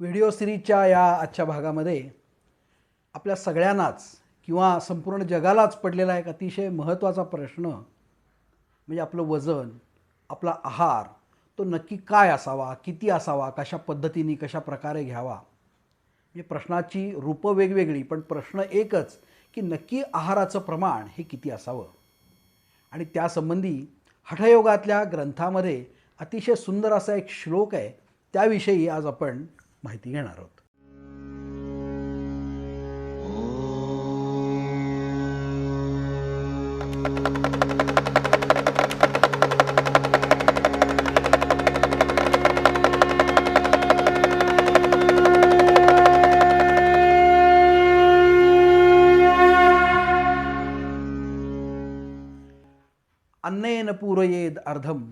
Video सिरीजच्या या आजच्या भागामध्ये आपल्या सगळ्यांनाच किंवा संपूर्ण जगालाच पडलेला एक अतिशय महत्त्वाचा प्रश्न म्हणजे आपलं वजन आपला आहार तो नक्की काय असावा किती असावा कशा पद्धतीने कशा प्रकारे घ्यावा म्हणजे प्रश्नाची रूपं वेगवेगळी पण प्रश्न एकच की नक्की आहाराचं प्रमाण हे किती असावं? आणि त्यासंबंधी हठयोगातल्या ग्रंथामध्ये अतिशय सुंदर असा एक श्लोक आहे त्याविषयी आज आपण माहिती घेणार आहोत. अन्नेन पूरयेद अर्धम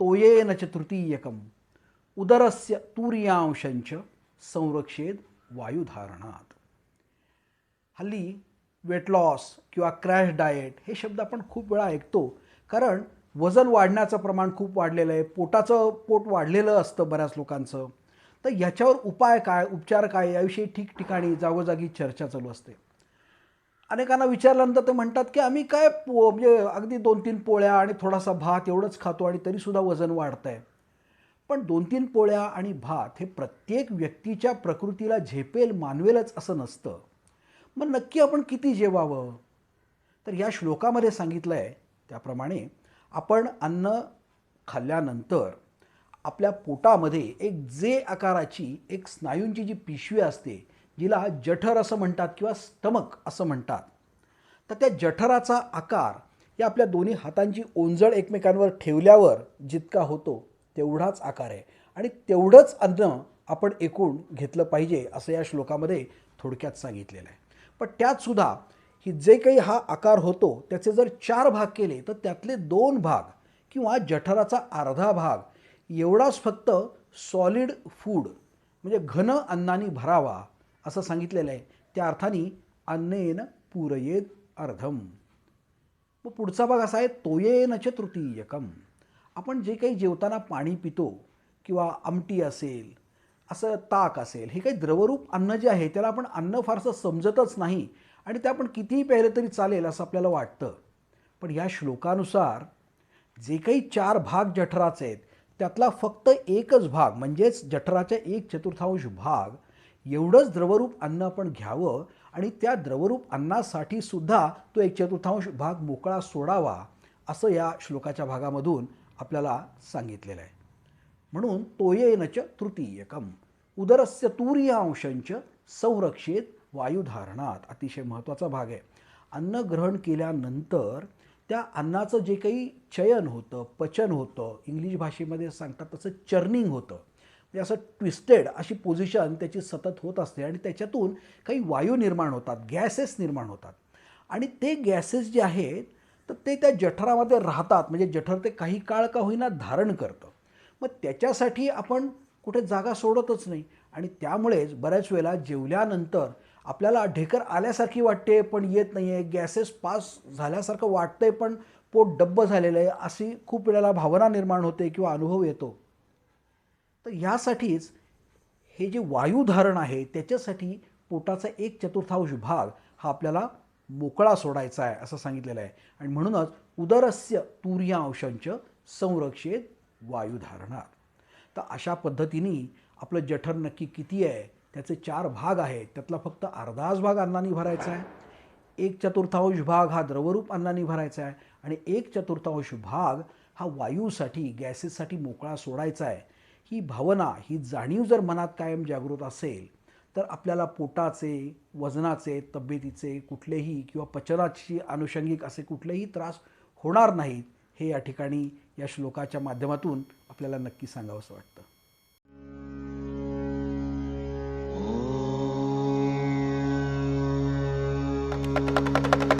तोयेन च तृतीयकम. उदरस्य तूर्यांशंच संरक्षेद वायुधारणात. हल्ली वेट लॉस किंवा क्रॅश डाएट हे शब्द आपण खूप वेळा ऐकतो. कारण वजन वाढण्याचं प्रमाण खूप वाढलेलं आहे. पोटाचं पोट वाढलेलं असतं बऱ्याच लोकांचं. तर ह्याच्यावर उपाय काय उपचार काय याविषयी ठिकठिकाणी जागोजागी चर्चा चालू असते. अनेकांना विचारल्यानंतर ते म्हणतात की आम्ही काय पो म्हणजे अगदी दोन तीन पोळ्या आणि थोडासा भात एवढंच खातो आणि तरीसुद्धा वजन वाढतं आहे पण दोन तीन पोळ्या आणि भात हे प्रत्येक व्यक्तीच्या प्रकृतीला झेपेल मानवेलच असं नसतं. मग नक्की आपण किती जेवावं? तर या श्लोकामध्ये सांगितलं आहे त्याप्रमाणे आपण अन्न खाल्ल्यानंतर आपल्या पोटामध्ये एक जे आकाराची एक स्नायूंची जी पिशवी असते जिला जठर असं म्हणतात किंवा स्टमक असं म्हणतात तर त्या जठराचा आकार या आपल्या दोन्ही हातांची ओंजळ एकमेकांवर ठेवल्यावर जितका होतो तेवढाच आकार आहे. आणि तेवढंच अन्न आपण एकूण घेतलं पाहिजे असं या श्लोकामध्ये थोडक्यात सांगितलेलं आहे. पण त्यातसुद्धा ही जे काही हा आकार होतो त्याचे जर चार भाग केले तर त्यातले दोन भाग किंवा जठराचा अर्धा भाग एवढाच फक्त सॉलिड फूड म्हणजे घन अन्नानी भरावा असं सांगितलेलं आहे. त्या अर्थाने अन्नेन पुरयेत अर्धम. मग पुढचा भाग असा आहे तोयेन च तृतीयकम. आपण जे काही जेवताना पाणी पितो किंवा आमटी असेल असं ताक असेल हे काही द्रवरूप अन्न जे आहे त्याला आपण अन्न फारसं समजतच नाही आणि ते आपण कितीही प्यायलं तरी चालेल असं आपल्याला वाटतं. पण या श्लोकानुसार जे काही चार भाग जठराचे आहेत त्यातला फक्त एकच भाग म्हणजेच जठराच्या एक चतुर्थांश भाग एवढंच द्रवरूप अन्न आपण घ्यावं आणि त्या द्रवरूप अन्नासाठी सुद्धा तो एक चतुर्थांश भाग मोकळा सोडावा असं या श्लोकाच्या भागामधून आपल्याला सांगितलेलं आहे. म्हणून तोयेनच तृतीयकम उदरस्य तूर्यांशंच संरक्षित वायुधारणात. अतिशय महत्त्वाचा भाग आहे. अन्न ग्रहण केल्यानंतर त्या अन्नाचं जे काही चयन होतं पचन होतं इंग्लिश भाषेमध्ये सांगतात तसं चर्निंग होतं. म्हणजे असं ट्विस्टेड अशी पोझिशन त्याची सतत होत असते आणि त्याच्यातून काही वायू निर्माण होतात गॅसेस निर्माण होतात. आणि ते गॅसेस जे आहेत तर ते त्या जठरामध्ये राहतात. म्हणजे जठर ते काही काळ का होईना धारण करतं. मग त्याच्यासाठी आपण कुठे जागा सोडतच नाही. आणि त्यामुळेच बऱ्याच वेळेला जेवल्यानंतर आपल्याला ढेकर आल्यासारखी वाटते पण येत नाही आहे गॅसेस पास झाल्यासारखं वाटतंय पण पोट डब्ब झालेलं आहे. अशी खूप वेळेला भावना निर्माण होते किंवा अनुभव येतो. तर ह्यासाठीच हे जे वायुधारण आहे त्याच्यासाठी पोटाचा एक चतुर्थांश भाग हा आपल्याला मोकळा सोडायचा आहे असं सांगितलेलं आहे. आणि म्हणूनच उदरस्य तूर्यांशंच संरक्षित वायुधारणात तर अशा पद्धतीने आपलं जठर नक्की किती आहे त्याचे चार भाग आहेत. त्यातला फक्त अर्धाच भाग अन्नाने भरायचा आहे. एक चतुर्थांश भाग हा द्रवरूप अन्नाने भरायचा आहे. आणि एक चतुर्थांश भाग हा वायूसाठी गॅसेससाठी मोकळा सोडायचा आहे. ही भावना ही जाणीव जर मनात कायम जागृत असेल तर आपल्याला पोटाचे वजनाचे तब्येतीचे कुठलेही किंवा पचनाची अनुषंगिक असे कुठलेही त्रास होणार नाहीत हे या ठिकाणी या श्लोकाच्या माध्यमातून आपल्याला नक्की सांगावंसं वाटतं. ॐ